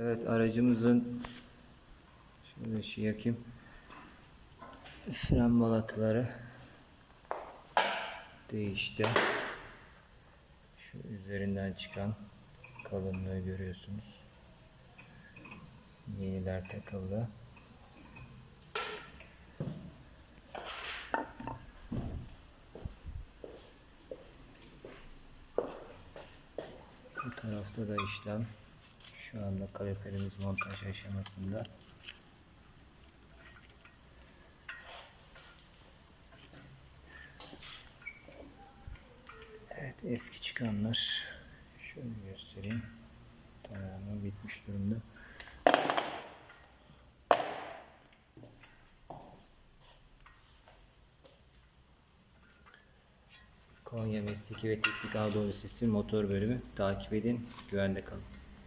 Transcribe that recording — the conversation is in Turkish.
Evet aracımızın şöyle şey yakayım. Fren balataları değişti. Şu üzerinden çıkan kalınlığı görüyorsunuz. Yeniler takıldı. Bu tarafta da işlem şu anda kaliperimiz montaj aşamasında. Evet eski çıkanlar şöyle göstereyim. Tamamı bitmiş durumda. Konya Mesleki ve Teknik Anadolu Lisesi motor bölümü takip edin. Güvende kalın.